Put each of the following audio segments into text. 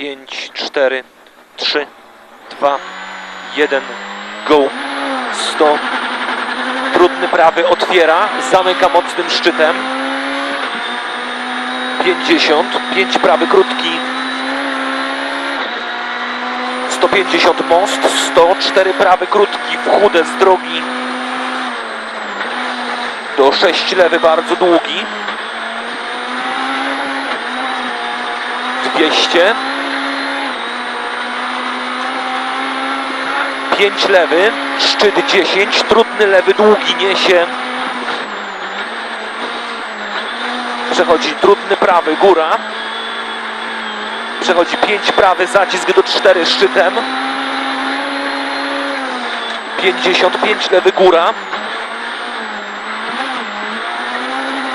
5, 4, 3, 2, 1, go. 100. Trudny prawy otwiera, zamyka mocnym szczytem. 50, 5 prawy krótki. 150 most, 100, 4 prawy krótki, w chude z drogi. Do 6 lewy bardzo długi. 200. 5 lewy, szczyt 10, trudny lewy długi niesie. Przechodzi trudny prawy, góra. Przechodzi 5 prawy, zacisk do 4 szczytem. 55 lewy, góra.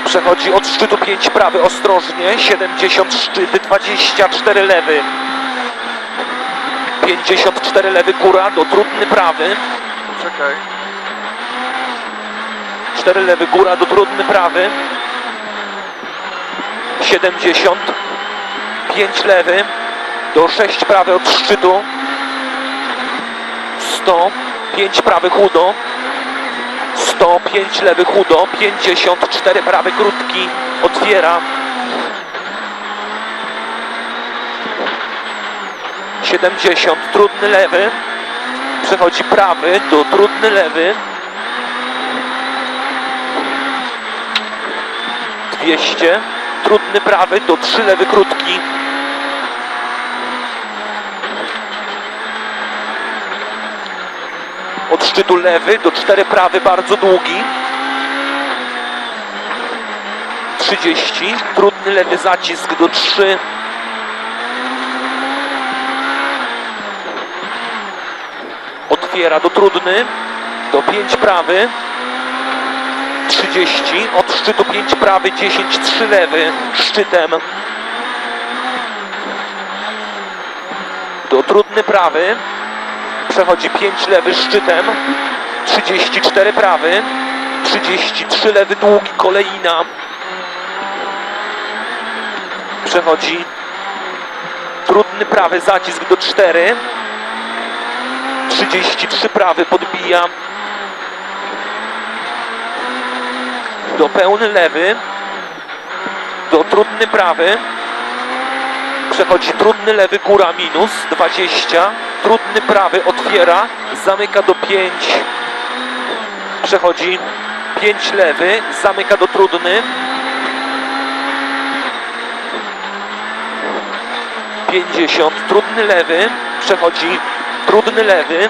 Przechodzi od szczytu 5 prawy ostrożnie, 70 szczyt, 24 lewy. 54 lewy góra do trudny prawy. Czekaj. 4 lewy góra do trudny prawy. 70. 5 lewy do 6 prawy od szczytu. 100. 5 prawy chudo. 105 lewy chudo. 54 prawy krótki. Otwiera. 70 trudny lewy. Przechodzi prawy do trudny lewy. 200, trudny prawy do 3 lewy krótki. Od szczytu lewy do 4 prawy bardzo długi. 30, trudny lewy zacisk do 3. Otwiera do trudny, do 5 prawy. 30, od szczytu 5 prawy, 10, 3 lewy, szczytem. Do trudny prawy, przechodzi 5 lewy szczytem, 34 prawy, 33 lewy długi, kolejna. Przechodzi trudny prawy, zacisk do 4, 33 prawy, podbija. do pełny lewy, do trudny prawy, przechodzi trudny lewy, góra minus 20, trudny prawy otwiera, zamyka do 5, przechodzi 5 lewy, zamyka do trudny, 50, trudny lewy, przechodzi trudny lewy,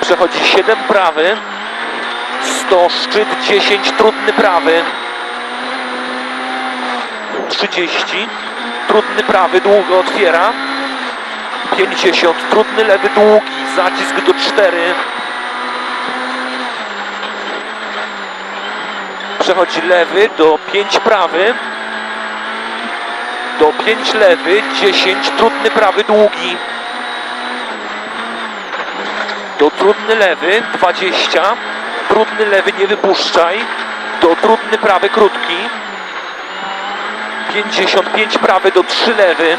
przechodzi 7 prawy, 100, szczyt 10, trudny prawy. 30, trudny prawy, długo otwiera. 50, trudny lewy, długi, zacisk do 4. Przechodzi lewy do 5 prawy. Do 5 lewy, 10, trudny prawy, długi. Do trudny lewy, 20 trudny lewy nie wypuszczaj, do trudny prawy krótki, 55 prawy do 3 lewy,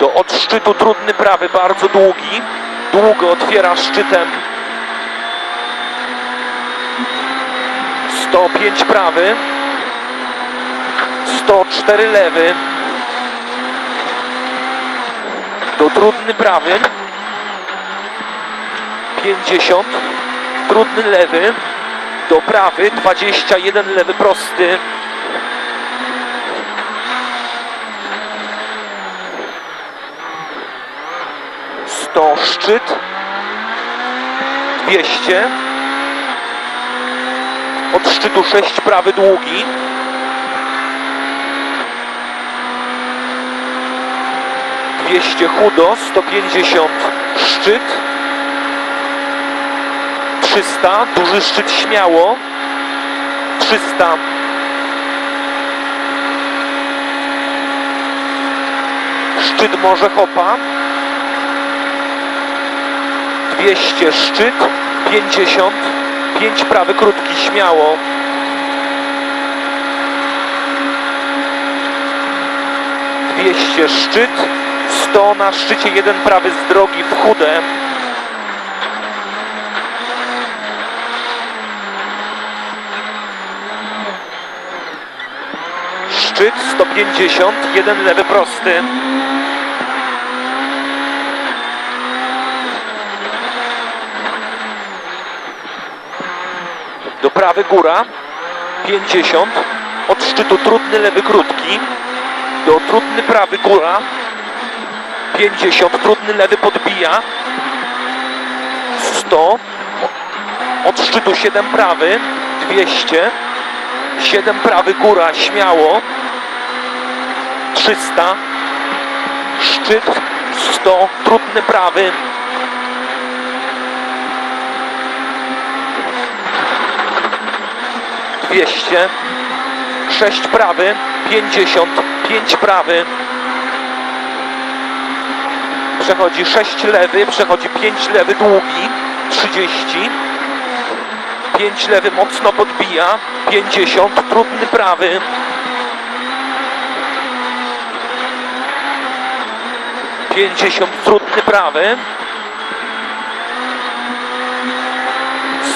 do od szczytu trudny prawy bardzo długi, długo otwiera szczytem, 105 prawy, 104 lewy, do trudny prawy. 50 trudny lewy. Do prawy. 21 lewy prosty. Sto szczyt. 200 od szczytu 6 prawy długi 200 chudo, 150 szczyt, 300 duży szczyt śmiało, 300 szczyt Morze Hopa, 200 szczyt, 50, 5 prawy krótki śmiało. Dwieście szczyt, 100 na szczycie, jeden prawy z drogi w chude. Szczyt 150, jeden lewy prosty. Do prawy góra 50, od szczytu trudny lewy krótki, do trudny prawy góra 50, trudny lewy podbija. 100, od szczytu 7 prawy 200, 7 prawy góra śmiało. 300, szczyt 100, trudny prawy. 200, 6 prawy, 50, 5 prawy, przechodzi 6 lewy, przechodzi 5 lewy długi, 30, 5 lewy mocno podbija, 50, trudny prawy, Pięćdziesiąt. Trudny prawy,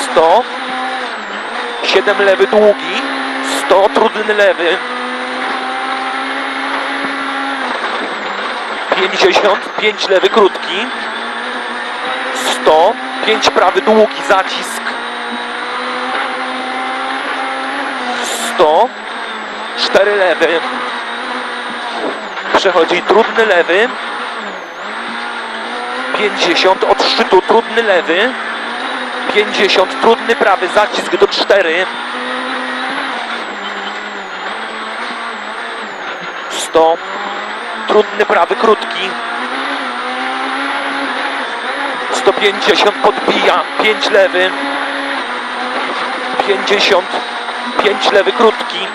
sto, 7 lewy długi, 100 trudny lewy, 50, 5 lewy krótki, 100, 5 prawy długi, zacisk, 100, 4 lewy, przechodzi trudny lewy, 50 od szczytu trudny lewy, 50, trudny prawy, zacisk do 4. 100, trudny prawy, krótki. 150, podbija, 5 lewy. 50, 5 lewy, krótki.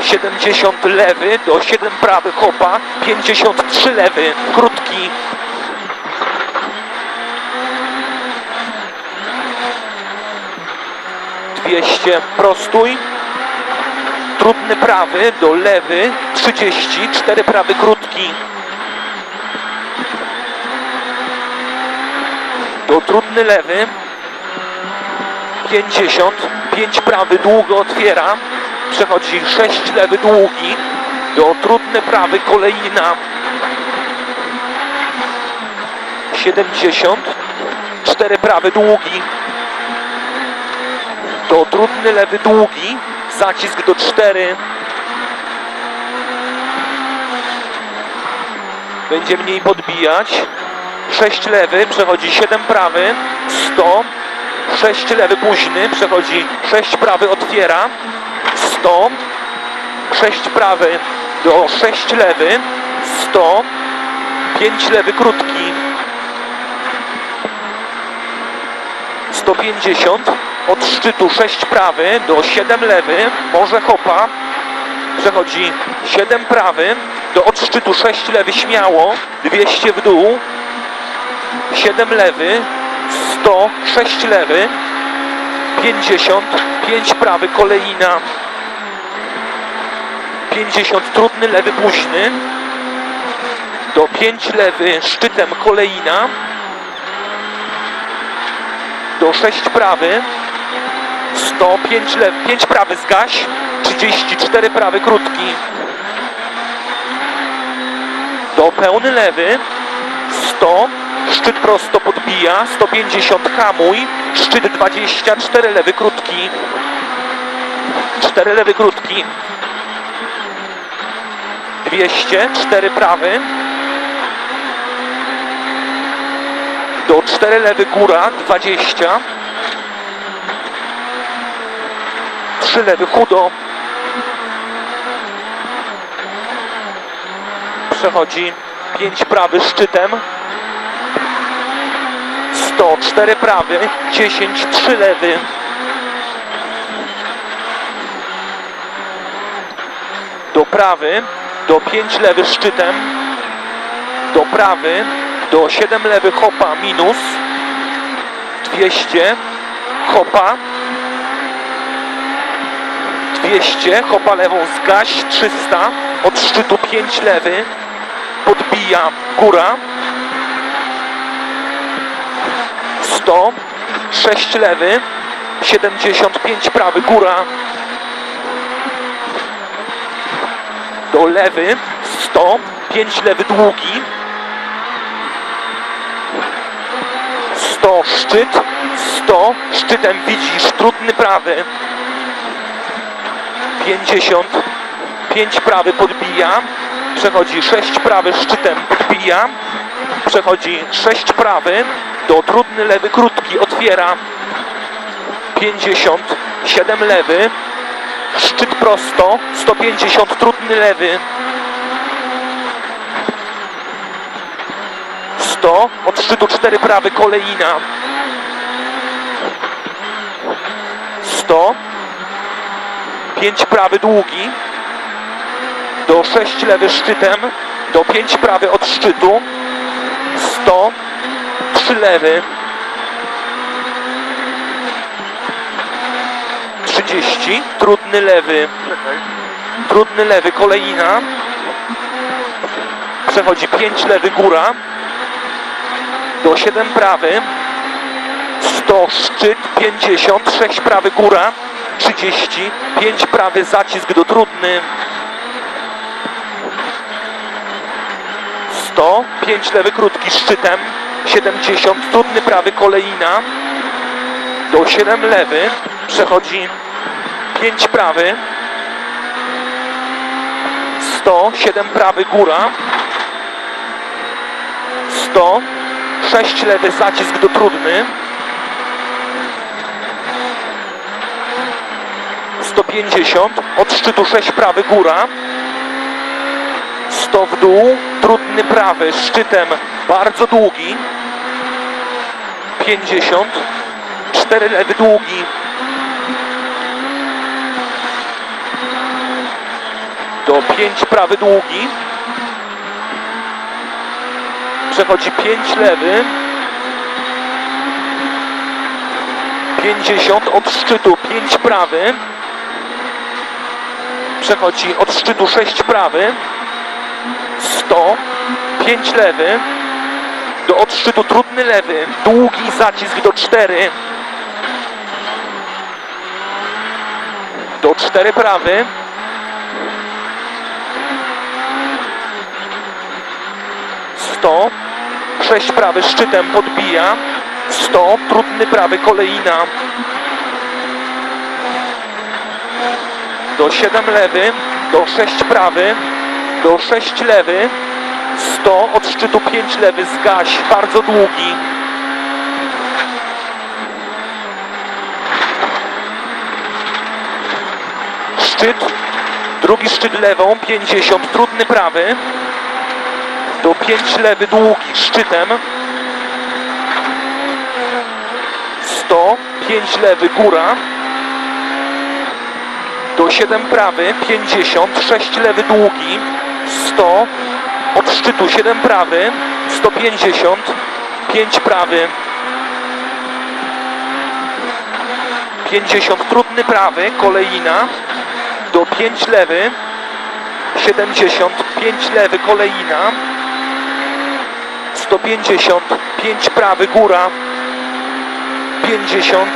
70 lewy, do 7 prawy, hopa. 53 lewy, krótki. 200 prostój, trudny prawy do lewy, 30, 4 prawy krótki, do trudny lewy, 50, 5 prawy długo otwiera, przechodzi 6 lewy długi, do trudny prawy kolejna, 70, 4 prawy długi, to trudny lewy długi, zacisk do 4. Będzie mniej podbijać. 6 lewy, przechodzi 7 prawy, 100. 6 lewy późny, przechodzi 6 prawy, otwiera, 100. 6 prawy do 6 lewy, 100. 5 lewy krótki, 150 od szczytu 6 prawy do 7 lewy, może hopa, przechodzi 7 prawy, do od szczytu 6 lewy śmiało, 200 w dół, 7 lewy, 100, 6 lewy, 50, 5 prawy, kolejna, 50 trudny lewy późny, do 5 lewy szczytem kolejna, do 6 prawy, 105 lewy, 5 prawy zgaś, 34 prawy krótki. Do pełny lewy, 100, szczyt prosto podbija, 150 hamuj, szczyt 24 lewy krótki. 4 lewy krótki. 200, 4 prawy. Do 4 lewy góra, 20. 3 lewy chudo. Przechodzi 5 prawy szczytem. 100, 4 prawy, 10, 3 lewy. Do prawy, do 5 lewy szczytem. Do prawy, do 7 lewy hopa minus. 200, hopa. 200, hopa lewą zgaś, 300, od szczytu 5 lewy, podbija, góra. 100, 6 lewy, 75 prawy, góra. Do lewy, 100, 5 lewy, długi. 100, szczyt, 100, szczytem widzisz, trudny prawy. 50, 5 prawy podbija, przechodzi 6 prawy szczytem podbija, przechodzi 6 prawy, do trudny lewy krótki otwiera 50, 7 lewy, szczyt prosto, 150 trudny lewy, 100, od szczytu 4 prawy kolejna, 100, 5 prawy długi, do 6 lewy szczytem, do 5 prawy od szczytu, 100, 3 lewy, 30, trudny lewy, trudny lewy, kolejna, przechodzi 5 lewy, góra, do 7 prawy, 100, szczyt, 50, 6 prawy, góra, 30, 5 prawy, zacisk do trudny, 100, 5 lewy krótki szczytem, 70, trudny prawy kolejna, do 7 lewy, przechodzi 5 prawy, 100, 7 prawy góra, 100, 6 lewy zacisk do trudny, 150, od szczytu 6 prawy góra, 100 w dół, trudny prawy, szczytem bardzo długi, 50, 4 lewy długi, do 5 prawy długi, przechodzi 5 lewy, 50 od szczytu 5 prawy, przechodzi od szczytu 6 prawy, 100, 5 lewy, do odszczytu trudny lewy, długi zacisk do 4, do 4 prawy, sto, 6 prawy szczytem podbija, 100, trudny prawy kolejna, do 7 lewy, do 6 prawy, do 6 lewy, 100, od szczytu 5 lewy, zgaś, bardzo długi. Szczyt, drugi szczyt lewą, 50, trudny prawy, do 5 lewy, długi, szczytem, 100, 5 lewy, góra, do 7 prawy, 50, 6 lewy długi, 100, od szczytu 7 prawy, 150, 5 prawy, 50 trudny prawy, kolejna, do 5 lewy, 70, 5 lewy, kolejna, 150, 5 prawy, góra, 50,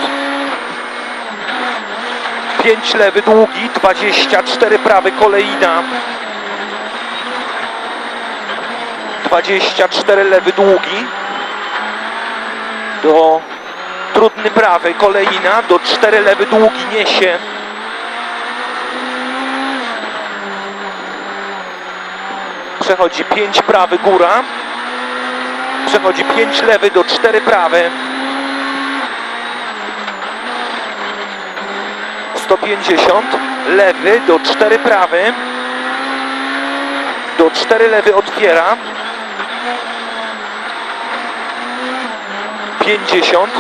5 lewy długi, 24 prawy kolejna. 24 lewy długi. Do trudny prawy kolejna, do 4 lewy długi niesie. Przechodzi 5 prawy góra. Przechodzi 5 lewy do 4 prawy. 150, lewy do 4 prawy, do 4 lewy otwiera, 50,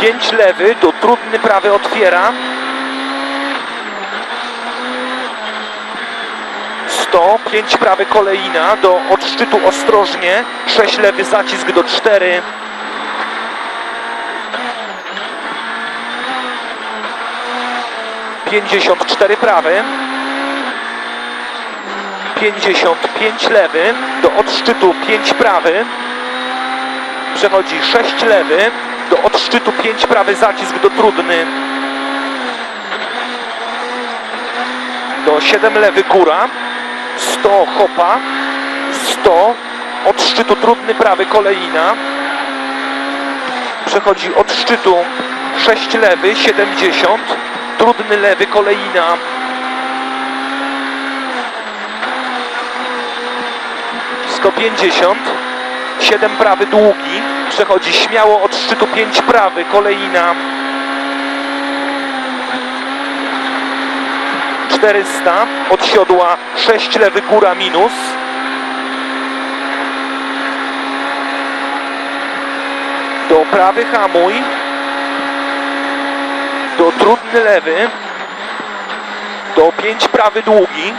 5 lewy do trudny prawy otwiera, 100, 5 prawy kolejna, do od szczytu ostrożnie, 6 lewy zacisk do 4, 54 prawy. 55 lewy, do odszczytu 5 prawy, przechodzi 6 lewy, do odszczytu 5 prawy, zacisk do trudny, do 7 lewy góra, 100 hopa, 100, od szczytu trudny prawy kolejna, przechodzi od szczytu 6 lewy, 70, trudny lewy kolejna, sto pięćdziesiąt, siedem prawy długi, przechodzi śmiało od szczytu 5 prawy, kolejna. 400, od siodła 6 lewy góra minus, do prawy hamuj, do trudny lewy, do 5 prawy długi,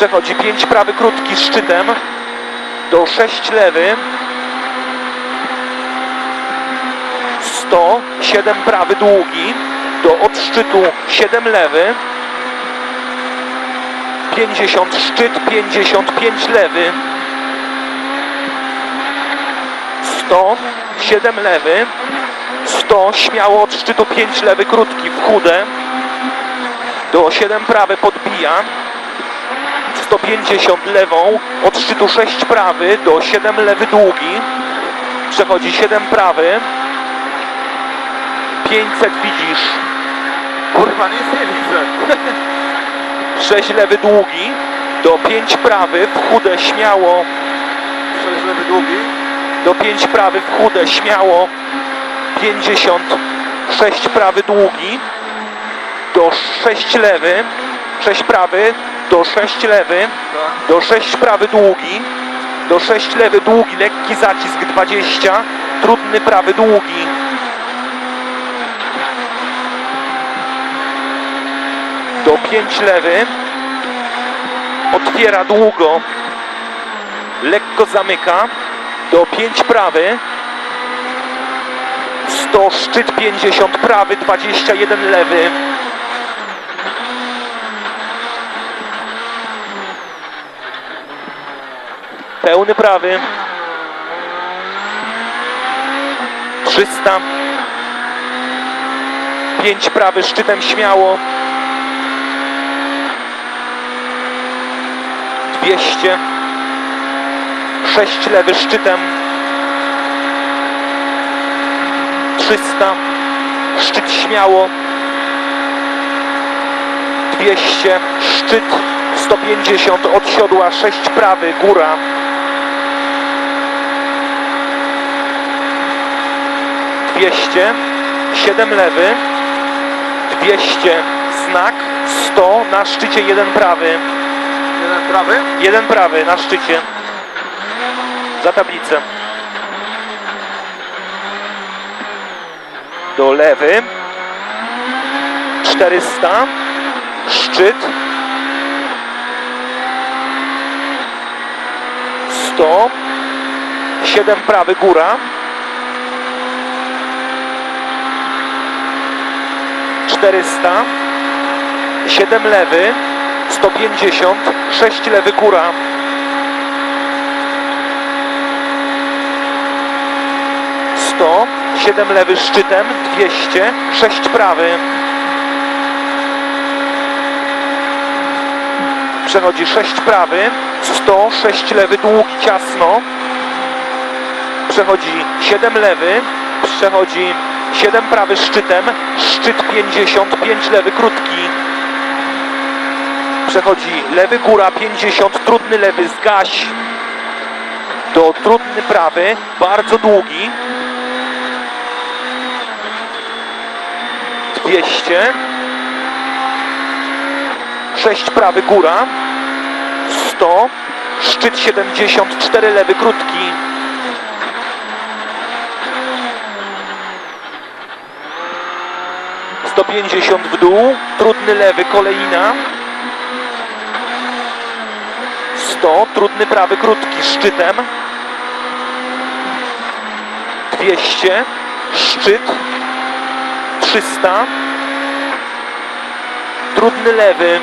przechodzi. 5 prawy krótki z szczytem, do 6 lewy, 100, 7 prawy długi, do odszczytu 7 lewy, 50 szczyt, 55 lewy, 100, 7 lewy, 100, śmiało od szczytu 5 lewy krótki w chude, do 7 prawy podbija, 150 lewą, od szczytu 6 prawy, do 7 lewy długi, przechodzi 7 prawy, 500 widzisz, Kurwa, nic nie widzę. 6 lewy długi, do 5 prawy, w chude śmiało, Sześć lewy długi. do 5 prawy w chude śmiało. 50 6 prawy długi. Do 6 lewy 6 prawy do 6 lewy do 6 prawy długi do 6 lewy długi lekki zacisk 20 trudny prawy długi. Do 5 lewy otwiera długo lekko zamyka. Do 5 prawy 100 szczyt 50 prawy 21 lewy pełny prawy. 300 5 prawy szczytem śmiało. 200 6 lewy szczytem. 300 szczyt śmiało. 200 szczyt 150 od siodła 6 prawy. Góra 200 7 lewy 200 znak 100 na szczycie 1 prawy Jeden prawy. Jeden prawy na szczycie. Za tablicę. Do lewy. 400. Szczyt. 100. 7 prawy góra. 400. 7 lewy. 150, 6 lewy góra. Sto, 7 lewy szczytem, 200, 6 prawy. Przechodzi 6 prawy, 100, 6 lewy długi, ciasno. Przechodzi 7 lewy, przechodzi 7 prawy szczytem, szczyt 50, 5 lewy krótki. Przechodzi lewy góra 50, trudny lewy zgaś do trudny prawy, bardzo długi. 200. 6 prawy góra. 100. Szczyt 74 lewy krótki. 150 w dół, trudny lewy, kolejna. 100, trudny prawy, krótki, szczytem. 200, szczyt. 300. Trudny lewy.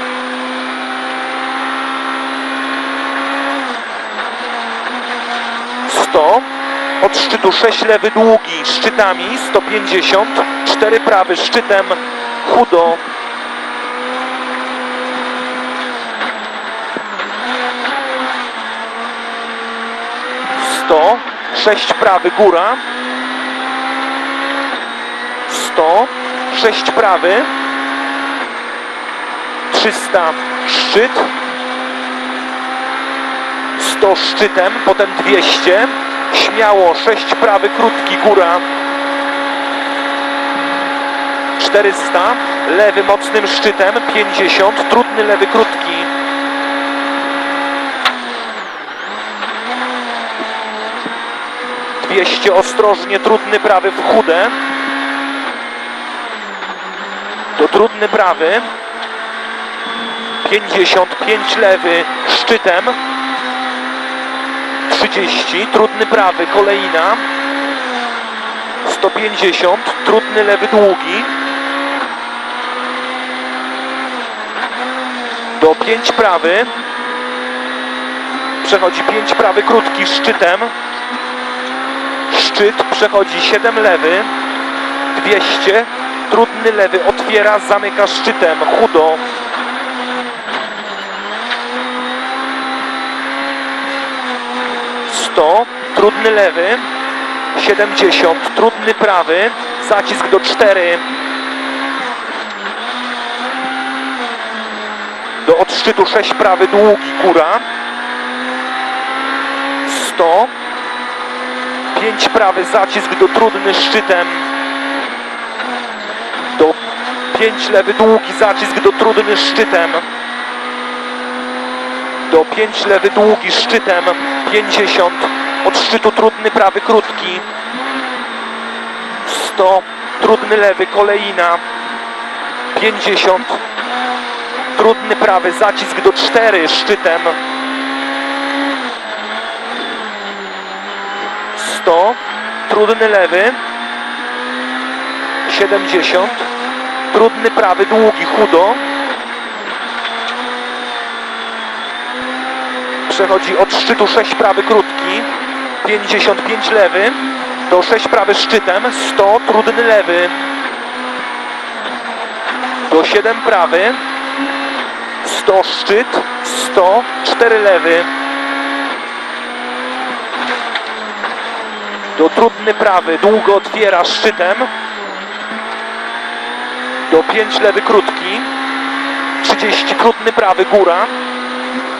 100 od szczytu 6 lewy długi szczytami 150, 4 prawy szczytem chudo. Sto, sześć prawy góra, sto, sześć prawy, trzysta szczyt, 100 szczytem, potem 200, śmiało 6 prawy, krótki góra, 400, lewy mocnym szczytem, 50, trudny lewy, krótki, Dwieście ostrożnie, trudny prawy w chude. To trudny prawy. 55 lewy szczytem. 30, trudny prawy, kolejna. 150, trudny lewy długi. Do 5 prawy. Przechodzi 5 prawy, krótki szczytem. Szczyt przechodzi 7 lewy. 200, trudny lewy otwiera, zamyka szczytem, chudo. 100, trudny lewy, 70, trudny prawy, zacisk do 4, do odszczytu 6 prawy, długi, góra, 100, 5 prawy, zacisk do trudny szczytem, do 5 lewy, długi, zacisk do trudny szczytem, do 5 lewy długi szczytem. 50 od szczytu trudny prawy krótki. 100 trudny lewy kolejna. 50 trudny prawy zacisk do 4 szczytem. 100 trudny lewy. 70 trudny prawy długi chudo przechodzi od szczytu 6 prawy krótki, 55 lewy, do 6 prawy szczytem, 100 trudny lewy, do 7 prawy, 100 szczyt, 100 4 lewy, do trudny prawy, długo otwiera szczytem, do 5 lewy krótki, 30 trudny prawy góra,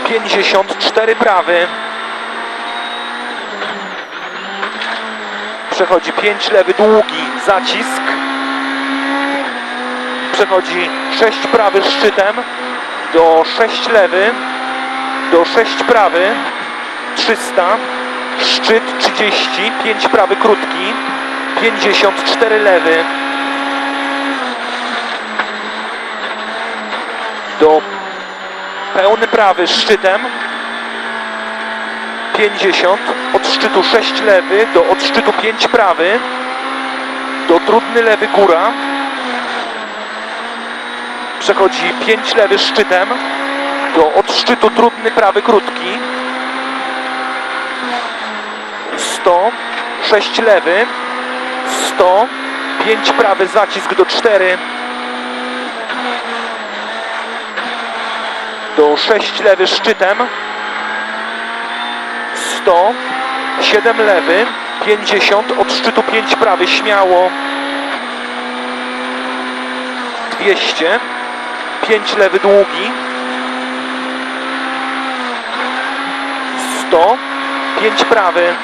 54 prawy. Przechodzi 5 lewy długi zacisk. Przechodzi 6 prawy szczytem. Do 6 lewy do 6 prawy. 300 szczyt 30 5 prawy krótki. 54 lewy. Do pełny prawy szczytem. 50 od szczytu 6 lewy do od szczytu 5 prawy. Do trudny lewy góra. Przechodzi 5 lewy szczytem. Do od szczytu trudny prawy krótki. 100 6 lewy. 100 5 prawy zacisk do 4 do 6 lewy szczytem. 100 7 lewy 50 od szczytu 5 prawy śmiało. 200 5 lewy długi. 100 5 prawy